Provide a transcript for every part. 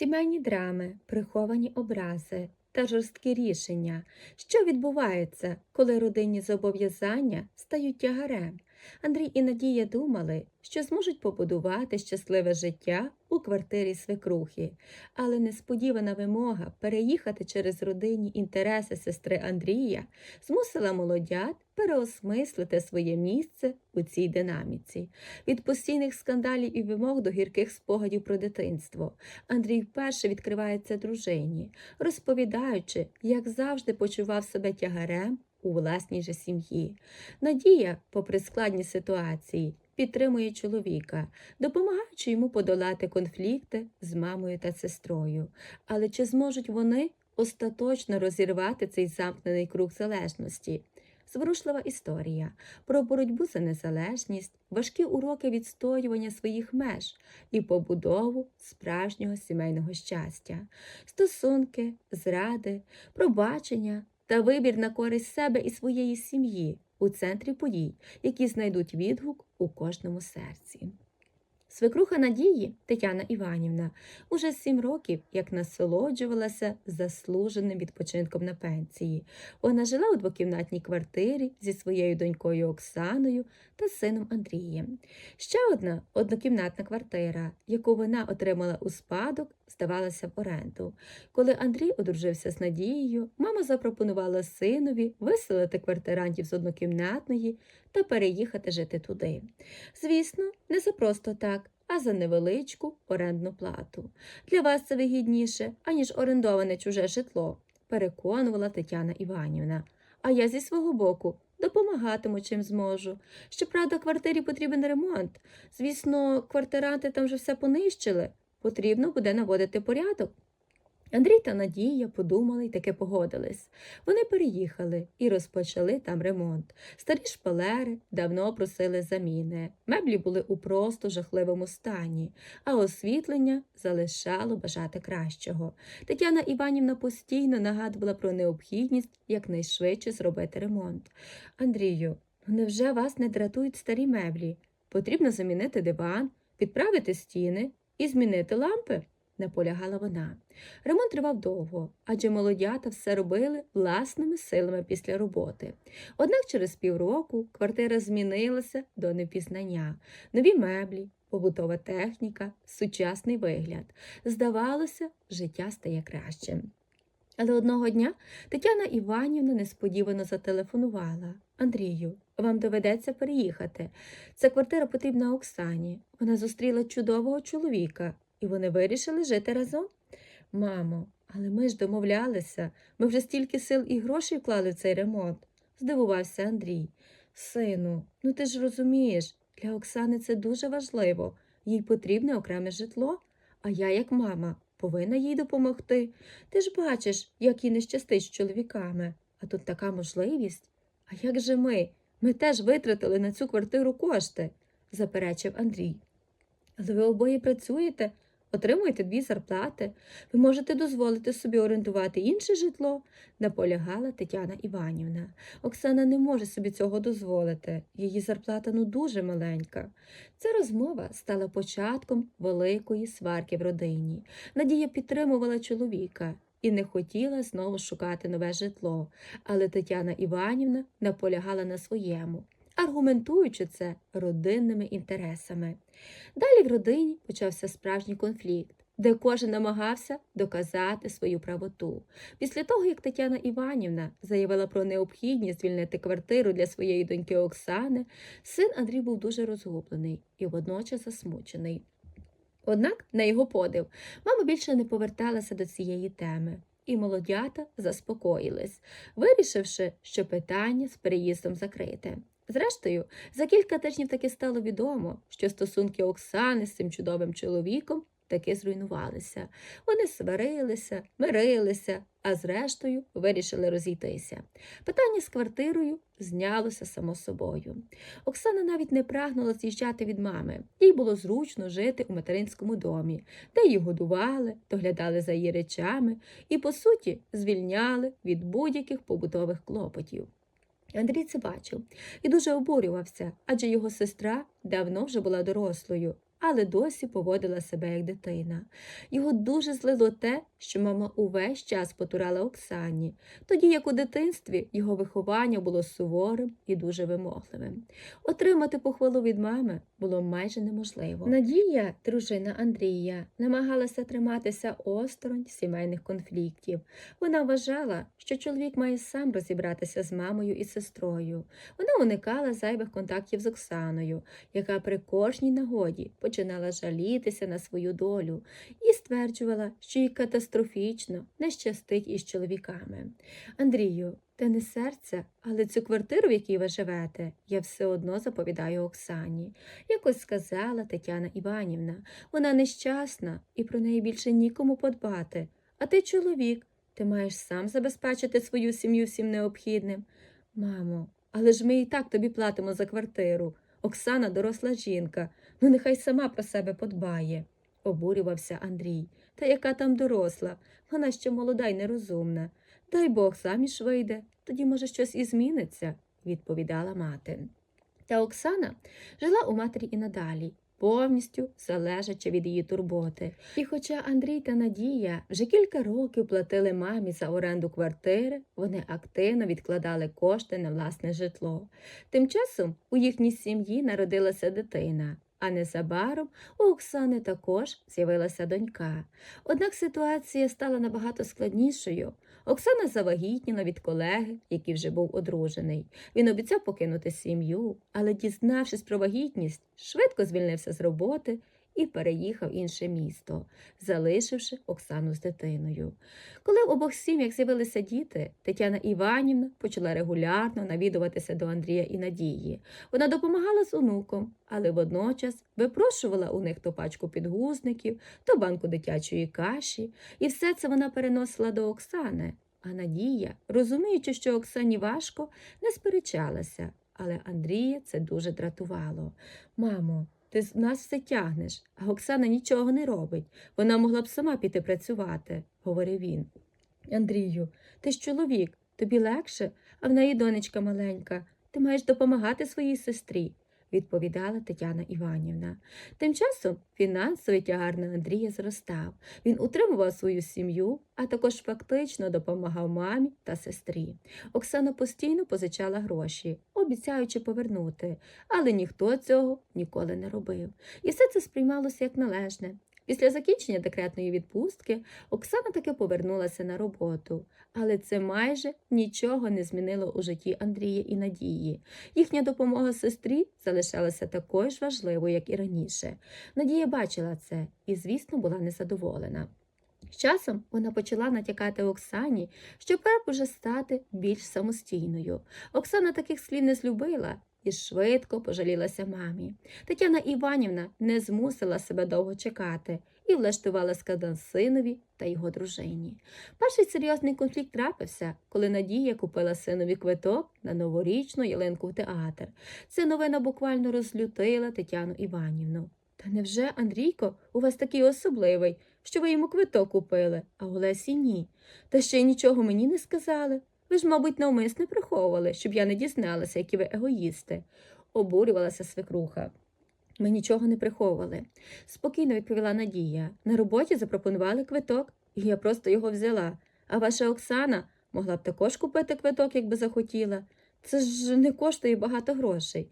Сімейні драми, приховані образи та жорсткі рішення, що відбувається, коли родинні зобов'язання стають тягарем. Андрій і Надія думали, що зможуть побудувати щасливе життя у квартирі свекрухи, але несподівана вимога переїхати через родинні інтереси сестри Андрія змусила молодят переосмислити своє місце у цій динаміці. Від постійних скандалів і вимог до гірких спогадів про дитинство Андрій вперше відкривається дружині, розповідаючи, як завжди почував себе тягарем у власній же сім'ї. Надія, попри складні ситуації, підтримує чоловіка, допомагаючи йому подолати конфлікти з мамою та сестрою. Але чи зможуть вони остаточно розірвати цей замкнений круг залежності? Зворушлива історія про боротьбу за незалежність, важкі уроки відстоювання своїх меж і побудову справжнього сімейного щастя, стосунки, зради, пробачення та вибір на користь себе і своєї сім'ї у центрі подій, які знайдуть відгук у кожному серці. Свекруха Надії Тетяна Іванівна уже сім років як насолоджувалася заслуженим відпочинком на пенсії. Вона жила у двокімнатній квартирі зі своєю донькою Оксаною та сином Андрієм. Ще одна однокімнатна квартира, яку вона отримала у спадок, здавалася в оренду. Коли Андрій одружився з Надією, мама запропонувала синові виселити квартирантів з однокімнатної та переїхати жити туди. Звісно, не за просто так, а за невеличку орендну плату. Для вас це вигідніше, аніж орендоване чуже житло, переконувала Тетяна Іванівна. А я зі свого боку допомагатиму чим зможу. Щоправда, квартирі потрібен ремонт. Звісно, квартиранти там вже все понищили. Потрібно буде наводити порядок. Андрій та Надія подумали й таки погодились. Вони переїхали і розпочали там ремонт. Старі шпалери давно просили заміни. Меблі були у просто жахливому стані, а освітлення залишало бажати кращого. Тетяна Іванівна постійно нагадувала про необхідність якнайшвидше зробити ремонт. Андрію, невже вас не дратують старі меблі? Потрібно замінити диван, підправити стіни і змінити лампи наполягала вона. Ремонт тривав довго, адже молодята все робили власними силами після роботи. Однак через півроку квартира змінилася до непізнання. Нові меблі, побутова техніка, сучасний вигляд. Здавалося, життя стає кращим. Але одного дня Тетяна Іванівна несподівано зателефонувала. Андрію, вам доведеться переїхати. Ця квартира потрібна Оксані. Вона зустріла чудового чоловіка, і вони вирішили жити разом. Мамо, але ми ж домовлялися, ми вже стільки сил і грошей вклали в цей ремонт, здивувався Андрій. Сину, ну ти ж розумієш, для Оксани це дуже важливо, їй потрібне окреме житло, а я, як мама, повинна їй допомогти. Ти ж бачиш, як їй не щастить з чоловіками, а тут така можливість. А як же ми? Ми теж витратили на цю квартиру кошти, заперечив Андрій. Але ви обоє працюєте, отримуєте дві зарплати, ви можете дозволити собі орендувати інше житло, наполягала Тетяна Іванівна. Оксана не може собі цього дозволити, її зарплата ну дуже маленька. Ця розмова стала початком великої сварки в родині. Надія підтримувала чоловіка. І не хотіла знову шукати нове житло, але Тетяна Іванівна наполягала на своєму, аргументуючи це родинними інтересами. Далі в родині почався справжній конфлікт, де кожен намагався доказати свою правоту. Після того, як Тетяна Іванівна заявила про необхідність звільнити квартиру для своєї доньки Оксани, син Андрій був дуже розгублений і водночас засмучений. Однак, на його подив, мама більше не поверталася до цієї теми, і молодята заспокоїлись, вирішивши, що питання з переїздом закрите. Зрештою, за кілька тижнів таки стало відомо, що стосунки Оксани з цим чудовим чоловіком таки зруйнувалися. Вони сварилися, мирилися, а зрештою вирішили розійтися. Питання з квартирою знялося само собою. Оксана навіть не прагнула з'їжджати від мами. Їй було зручно жити у материнському домі, де її годували, доглядали за її речами і, по суті, звільняли від будь-яких побутових клопотів. Андрій це бачив. І дуже обурювався, адже його сестра давно вже була дорослою, але досі поводила себе як дитина. Його дуже злило те, що мама увесь час потурала Оксані, тоді як у дитинстві його виховання було суворим і дуже вимогливим. Отримати похвалу від мами було майже неможливо. Надія, дружина Андрія, намагалася триматися осторонь сімейних конфліктів. Вона вважала, що чоловік має сам розібратися з мамою і сестрою. Вона уникала зайвих контактів з Оксаною, яка при кожній нагоді починала жалітися на свою долю і стверджувала, що їй катастрофічно не щастить із чоловіками. Андрію, те не серце, але цю квартиру, в якій ви живете, я все одно заповідаю Оксані. Якось сказала Тетяна Іванівна. Вона нещасна і про неї більше нікому подбати. А ти чоловік, ти маєш сам забезпечити свою сім'ю всім необхідним. Мамо, але ж ми і так тобі платимо за квартиру. Оксана доросла жінка, ну нехай сама про себе подбає, обурювався Андрій. Та яка там доросла? Вона ще молода й нерозумна. Дай Бог заміж вийде, тоді, може, щось і зміниться, відповідала мати. Та Оксана жила у матері і надалі, повністю залежачи від її турботи. І хоча Андрій та Надія вже кілька років платили мамі за оренду квартири, вони активно відкладали кошти на власне житло. Тим часом у їхній сім'ї народилася дитина. А незабаром у Оксани також з'явилася донька. Однак ситуація стала набагато складнішою. Оксана завагітніла від колеги, який вже був одружений. Він обіцяв покинути сім'ю, але, дізнавшись про вагітність, швидко звільнився з роботи і переїхав в інше місто, залишивши Оксану з дитиною. Коли в обох сім'ях з'явилися діти, Тетяна Іванівна почала регулярно навідуватися до Андрія і Надії. Вона допомагала з онуком, але водночас випрошувала у них то пачку підгузників, то банку дитячої каші, і все це вона переносила до Оксани. А Надія, розуміючи, що Оксані важко, не сперечалася, але Андрія це дуже дратувало. Мамо, ти з нас все тягнеш, а Оксана нічого не робить. Вона могла б сама піти працювати, говорив він. Андрію, ти ж чоловік, тобі легше, а в неї донечка маленька. Ти маєш допомагати своїй сестрі, відповідала Тетяна Іванівна. Тим часом фінансовий тягар на Андрія зростав. Він утримував свою сім'ю, а також фактично допомагав мамі та сестрі. Оксана постійно позичала гроші, обіцяючи повернути, але ніхто цього ніколи не робив. І все це сприймалося як належне. Після закінчення декретної відпустки Оксана таки повернулася на роботу, але це майже нічого не змінило у житті Андрія і Надії. Їхня допомога сестрі залишалася такою ж важливою, як і раніше. Надія бачила це і, звісно, була незадоволена. З часом вона почала натякати Оксані, що пора уже стати більш самостійною. Оксана таких слів не злюбила і швидко пожалілася мамі. Тетяна Іванівна не змусила себе довго чекати і влаштувала скандал синові та його дружині. Перший серйозний конфлікт трапився, коли Надія купила синові квиток на новорічну ялинку в театр. Ця новина буквально розлютила Тетяну Іванівну. Та невже, Андрійко, у вас такий особливий, що ви йому квиток купили, а Олесі ні? Та ще й нічого мені не сказали. Ви ж, мабуть, навмисне приховували, щоб я не дізналася, які ви егоїсти, обурювалася свекруха. Ми нічого не приховували, спокійно відповіла Надія. На роботі запропонували квиток, і я просто його взяла. А ваша Оксана могла б також купити квиток, якби захотіла. Це ж не коштує багато грошей.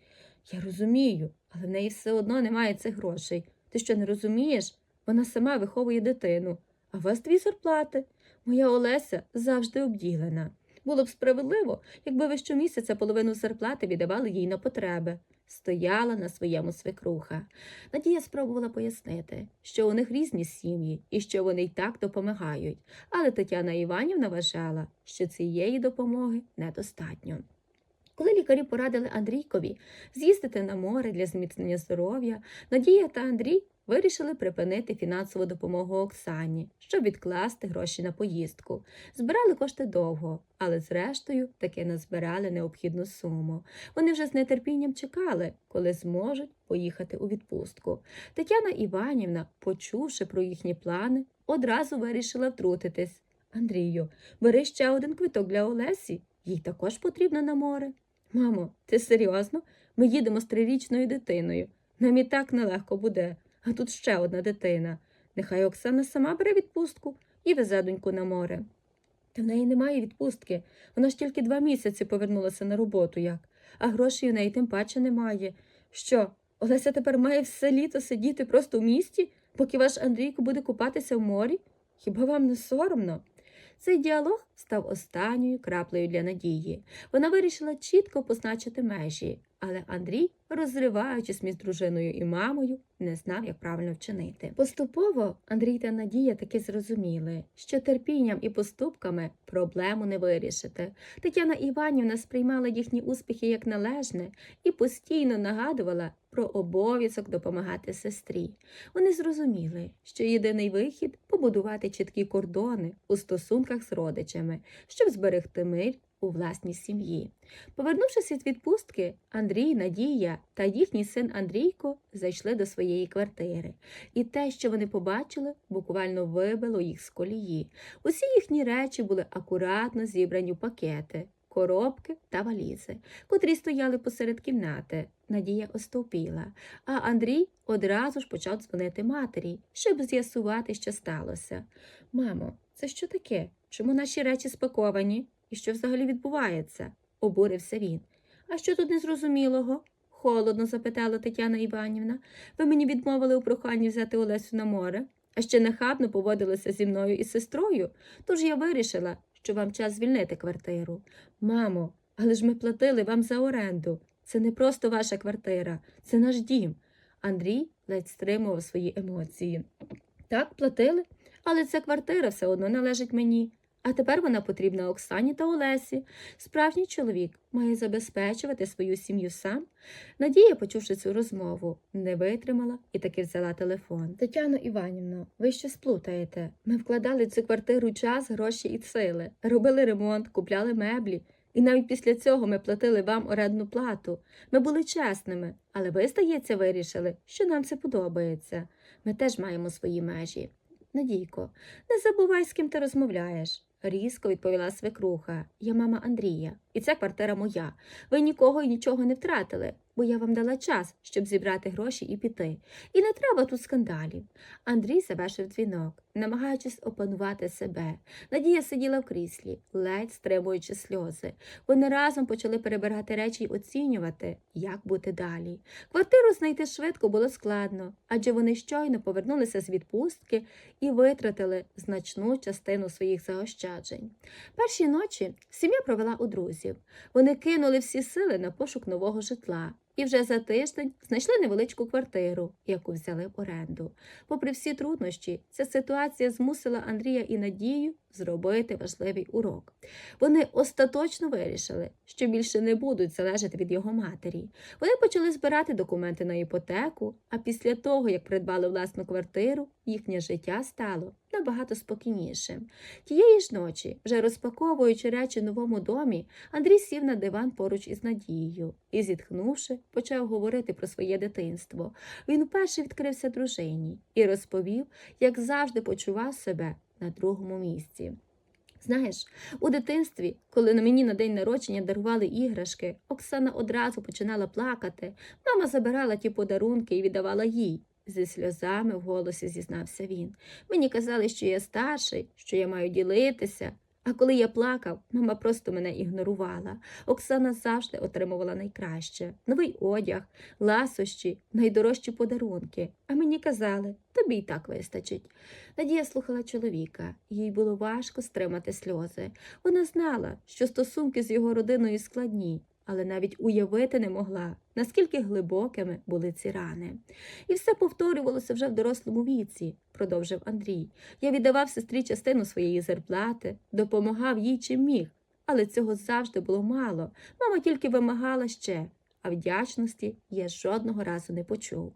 Я розумію, але в неї все одно немає цих грошей. Ти що не розумієш? Вона сама виховує дитину, а у вас дві зарплати. Моя Олеся завжди обділена. Було б справедливо, якби ви щомісяця половину зарплати віддавали їй на потреби. Стояла на своєму свекруха. Надія спробувала пояснити, що у них різні сім'ї і що вони й так допомагають, але Тетяна Іванівна вважала, що цієї допомоги недостатньо. Коли лікарі порадили Андрійкові з'їздити на море для зміцнення здоров'я, Надія та Андрій вирішили припинити фінансову допомогу Оксані, щоб відкласти гроші на поїздку. Збирали кошти довго, але зрештою таки назбирали необхідну суму. Вони вже з нетерпінням чекали, коли зможуть поїхати у відпустку. Тетяна Іванівна, почувши про їхні плани, одразу вирішила втрутитись. Андрію, бери ще один квиток для Олесі, їй також потрібно на море. Мамо, ти серйозно? Ми їдемо з трирічною дитиною. Нам і так нелегко буде. А тут ще одна дитина. Нехай Оксана сама бере відпустку і везе доньку на море. Та в неї немає відпустки. Вона ж тільки два місяці повернулася на роботу як, а грошей у неї тим паче немає. Що, Олеся тепер має все літо сидіти просто в місті, поки ваш Андрійко буде купатися в морі? Хіба вам не соромно? Цей діалог став останньою краплею для надії. Вона вирішила чітко позначити межі, але Андрій, розриваючись між дружиною і мамою, не знав, як правильно вчинити. Поступово Андрій та Надія таки зрозуміли, що терпінням і поступками проблему не вирішити. Тетяна Іванівна сприймала їхні успіхи як належне і постійно нагадувала про обов'язок допомагати сестрі. Вони зрозуміли, що єдиний вихід побудувати чіткі кордони у стосунках з родичами, щоб зберегти мир у власній сім'ї. Повернувшись від відпустки, Андрій, Надія та їхній син Андрійко зайшли до своєї квартири, і те, що вони побачили, буквально вибило їх з колії. Усі їхні речі були акуратно зібрані в пакети. Коробки та валізи, котрі стояли посеред кімнати. Надія остовпіла, а Андрій одразу ж почав дзвонити матері, щоб з'ясувати, що сталося. Мамо, це що таке? Чому наші речі спаковані? І що взагалі відбувається? обурився він. А що тут незрозумілого? холодно запитала Тетяна Іванівна. Ви мені відмовили у проханні взяти Олесю на море, а ще нахабно поводилися зі мною і сестрою, тож я вирішила, що вам час звільнити квартиру. Мамо, але ж ми платили вам за оренду. Це не просто ваша квартира, це наш дім. Андрій ледь стримував свої емоції. Так, платили, але ця квартира все одно належить мені. А тепер вона потрібна Оксані та Олесі. Справжній чоловік має забезпечувати свою сім'ю сам. Надія, почувши цю розмову, не витримала і таки взяла телефон. Тетяно Іванівно, ви щось плутаєте. Ми вкладали цю квартиру час, гроші і сили, робили ремонт, купляли меблі. І навіть після цього ми платили вам орендну плату. Ми були чесними, але ви, здається, вирішили, що нам це подобається. Ми теж маємо свої межі. Надійко, не забувай, з ким ти розмовляєш. Різко відповіла свекруха. Я мама Андрія, і ця квартира моя. Ви нікого і нічого не втратили, бо я вам дала час, щоб зібрати гроші і піти. І не треба тут скандалів. Андрій завершив дзвінок, намагаючись опанувати себе. Надія сиділа в кріслі, ледь стримуючи сльози. Вони разом почали перебирати речі й оцінювати, як бути далі. Квартиру знайти швидко було складно, адже вони щойно повернулися з відпустки і витратили значну частину своїх заощаджень. Перші ночі сім'я провела у друзів. Вони кинули всі сили на пошук нового житла. І вже за тиждень знайшли невеличку квартиру, яку взяли в оренду. Попри всі труднощі, ця ситуація змусила Андрія і Надію зробити важливий урок. Вони остаточно вирішили, що більше не будуть залежати від його матері. Вони почали збирати документи на іпотеку, а після того, як придбали власну квартиру, їхнє життя стало набагато спокійнішим. Тієї ж ночі, вже розпаковуючи речі в новому домі, Андрій сів на диван поруч із Надією і, зітхнувши, почав говорити про своє дитинство. Він вперше відкрився дружині і розповів, як завжди почував себе на другому місці. Знаєш, у дитинстві, коли на мені на день народження дарували іграшки, Оксана одразу починала плакати. Мама забирала ті подарунки і віддавала їй. Зі сльозами в голосі зізнався він. Мені казали, що я старший, що я маю ділитися. А коли я плакав, мама просто мене ігнорувала. Оксана завжди отримувала найкраще новий одяг, ласощі, найдорожчі подарунки. А мені казали, тобі й так вистачить. Надія слухала чоловіка, їй було важко стримати сльози. Вона знала, що стосунки з його родиною складні, але навіть уявити не могла, наскільки глибокими були ці рани. І все повторювалося вже в дорослому віці, продовжив Андрій. Я віддавав сестрі частину своєї зарплати, допомагав їй чим міг, але цього завжди було мало. Мама тільки вимагала ще, а вдячності я жодного разу не почув.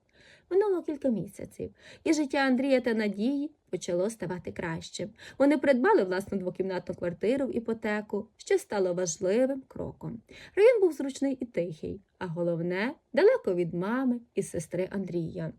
Минуло кілька місяців, і життя Андрія та Надії почало ставати кращим. Вони придбали власну двокімнатну квартиру в іпотеку, що стало важливим кроком. Район був зручний і тихий, а головне далеко від мами і сестри Андрія.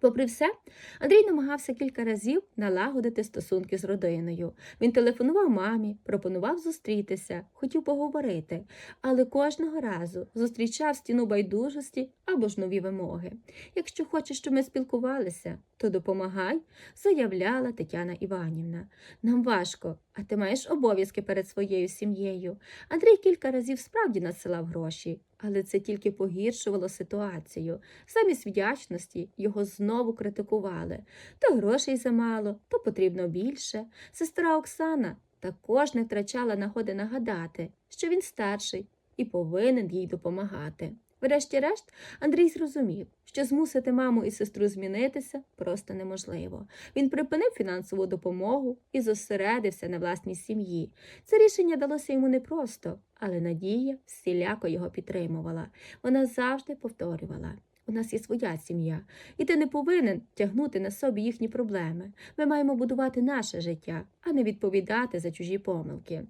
Попри все, Андрій намагався кілька разів налагодити стосунки з родиною. Він телефонував мамі, пропонував зустрітися, хотів поговорити, але кожного разу зустрічав стіну байдужості або ж нові вимоги. Якщо хочеш, щоб ми спілкувалися, то допомагай, заявляла Тетяна Іванівна. Нам важко, а ти маєш обов'язки перед своєю сім'єю. Андрій кілька разів справді надсилав гроші, але це тільки погіршувало ситуацію. Замість вдячності його знову критикували. То грошей замало, то потрібно більше. Сестра Оксана також не втрачала нагоди нагадати, що він старший і повинен їй допомагати. Врешті-решт, Андрій зрозумів, що змусити маму і сестру змінитися просто неможливо. Він припинив фінансову допомогу і зосередився на власній сім'ї. Це рішення далося йому непросто, але Надія всіляко його підтримувала. Вона завжди повторювала. У нас є своя сім'я, і ти не повинен тягнути на собі їхні проблеми. Ми маємо будувати наше життя, а не відповідати за чужі помилки.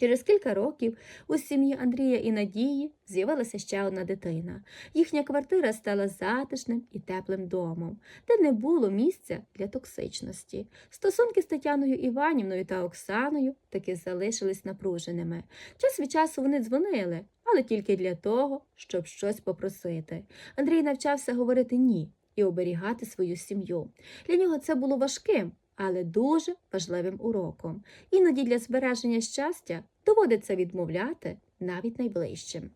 Через кілька років у сім'ї Андрія і Надії з'явилася ще одна дитина. Їхня квартира стала затишним і теплим домом, де не було місця для токсичності. Стосунки з Тетяною Іванівною та Оксаною таки залишились напруженими. Час від часу вони дзвонили, але тільки для того, щоб щось попросити. Андрій навчався говорити ні і оберігати свою сім'ю. Для нього це було важким, але дуже важливим уроком. Іноді для збереження щастя доводиться відмовляти навіть найближчим.